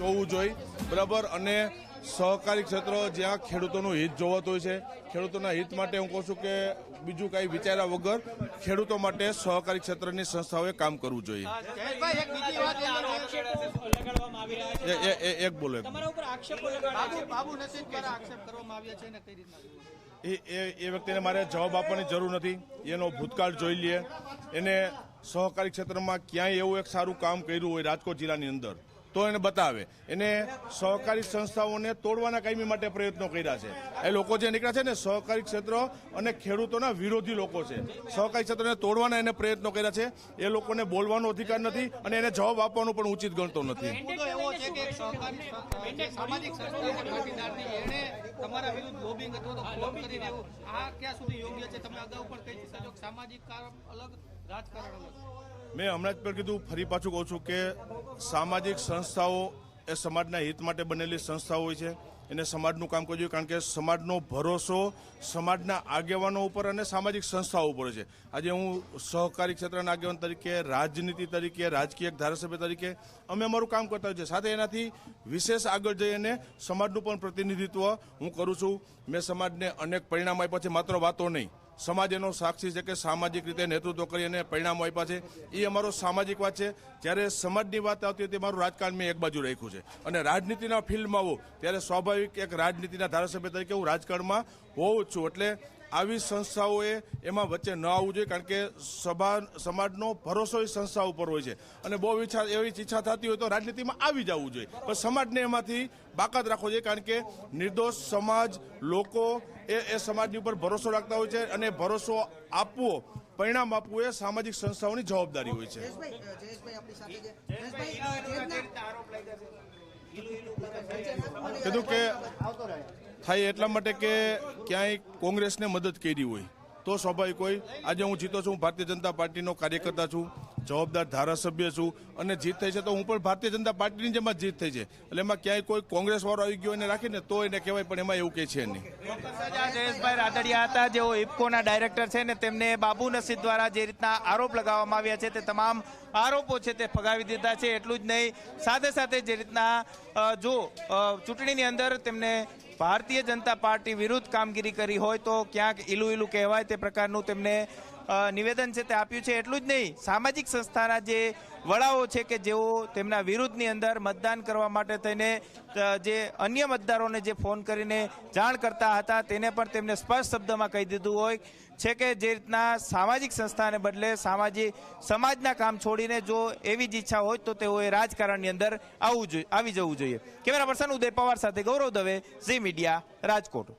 જોવું જોઈએ. બરાબર? અને સહકારી ક્ષેત્ર જ્યાં ખેડૂતોનું હિત જોવાતું હોય છે, ખેડૂતોના હિત માટે હું કહું છું કે બીજું કાંઈ વિચાર્યા વગર ખેડૂતો માટે સહકારી ક્ષેત્રની સંસ્થાઓએ કામ કરવું જોઈએ. એક બોલો એ વ્યક્તિને મારે જવાબ આપવાની જરૂર નથી. એનો ભૂતકાળ જોઈ લઈએ. એને સહકારી ક્ષેત્રમાં ક્યાંય એવું એક સારું કામ કર્યું હોય રાજકોટ જિલ્લાની અંદર તો એને બતાવે. એને સહકારી સંસ્થાઓને તોડવાના કાયમી માટે પ્રયત્નો કર્યા છે. એ લોકો જે નીકળ્યા છે ને, સહકારી ક્ષેત્ર અને ખેડૂતોના વિરોધી લોકો છે. સહકારી ક્ષેત્રને તોડવાના એને પ્રયત્નો કર્યા છે. એ લોકોને બોલવાનો અધિકાર નથી અને એને જવાબ આપવાનો પણ ઉચિત ગણતો નથી. છે કે સહકારી સામાજિક સંસ્થા છે એણે તમારા વિરુદ્ધ લોબિંગ અથવા તો ફોન કરીને એવું આ ક્યાં સુધી યોગ્ય છે? તમે અગાઉ પણ કહી ચૂક્યા સામાજિક કારણ અલગ રાજકારણ અલગ. મેં હમણાં જ પણ કીધું ફરી પાછું કહું છું કે સામાજિક સંસ્થાઓ એ સમાજના હિત માટે બનેલી સંસ્થાઓ હોય છે. એને સમાજનું કામ કરવું જોઈએ, કારણ કે સમાજનો ભરોસો સમાજના આગેવાનો ઉપર અને સામાજિક સંસ્થાઓ ઉપર છે. આજે હું સહકારી ક્ષેત્રના આગેવાન તરીકે, રાજનીતિ તરીકે, રાજકીય ધારાસભ્ય તરીકે અમે અમારું કામ કરતા હોઈએ છીએ. સાથે એનાથી વિશેષ આગળ જઈ અને સમાજનું પણ પ્રતિનિધિત્વ હું કરું છું. મેં સમાજને અનેક પરિણામ આપ્યા છે, માત્ર વાતો નહીં. સમાજ એનો સાક્ષી છે કે સામાજિક રીતે નેતૃત્વ કરી અને પરિણામો આપ્યા છે. એ અમારો સામાજિક વાત છે. જ્યારે સમાજની વાત આવતી હતી મારું રાજકારણ મેં એક બાજુ રાખ્યું છે. અને રાજનીતિના ફિલ્ડમાં આવું, ત્યારે સ્વાભાવિક એક રાજનીતિના ધારાસભ્ય તરીકે હું રાજકારણમાં હોઉં જ છું. એટલે આવી સંસ્થાઓએ એમાં વચ્ચે ન આવવું જોઈએ કારણ કે સભા સમાજનો ભરોસો એ સંસ્થા ઉપર હોય છે અને બહુ ઈચ્છા એવી ઈચ્છા થતી હોય તો રાજનીતિમાં આવી જવું જોઈએ પણ સમાજને એમાંથી બાકાત રાખવો જોઈએ કારણ કે નિર્દોષ સમાજ લોકો એ એ સમાજની ઉપર ભરોસો રાખતા હોય છે અને ભરોસો આપવો પરિણામ આપવું એ સામાજિક સંસ્થાઓની જવાબદારી હોય છે કીધું કે થાય એટલા માટે કે ક્યાંય કોંગ્રેસને મદદ કરી હોય, તો સ્વાભાવિક હોય. આજે હું જીતો છું ભારતીય જનતા પાર્ટીનો કાર્યકર્તા છું, જવાબદાર ધારાસભ્ય છું અને જીત થઈ છે તો હું પણ ભારતીય જનતા પાર્ટીની જેમ જીત થઈ છે. એટલે એમાં ક્યાંય કોઈ કોંગ્રેસ વાળો આવી ગયો એને રાખીને તો એને કહેવાય, પણ એમાં એવું કે છે નહીં. જયેશભાઈ રાદડિયા હતા, જેઓ ઇફકોના ડાયરેક્ટર છે ને તેમને બાબુ નસીદ દ્વારા જે રીતના આરોપ લગાવવામાં આવ્યા છે તે તમામ આરોપો છે તે ફગાવી દીધા છે, એટલું જ નહીં. સાથે સાથે જે રીતના જો ચૂંટણીની અંદર તેમને ભારતીય જનતા પાર્ટી વિરુદ્ધ કામગીરી કરી હોય તો ક્યાંક ઈલું ઈલું કહેવાય તે પ્રકારનું તેમને નિવેદન છે તે આપ્યું છે. એટલું જ નહીં, સામાજિક સંસ્થાના જે વડાઓ છે કે જેઓ તેમના વિરુદ્ધની અંદર મતદાન કરવા માટે થઈને જે અન્ય મતદારોને જે ફોન કરીને જાણ કરતા હતા તેને પણ તેમને સ્પષ્ટ શબ્દમાં કહી દીધું હોય છે કે જે રીતના સામાજિક સંસ્થાને બદલે સામાજિક, સમાજના કામ છોડીને જો એવી જ ઈચ્છા હોય તો તેઓએ રાજકારણની અંદર આવવું જોઈએ આવી જવું જોઈએ. કેમેરા પર્સન ઉદય પવાર સાથે ગૌરવ દવે ઝી મીડિયા રાજકોટ.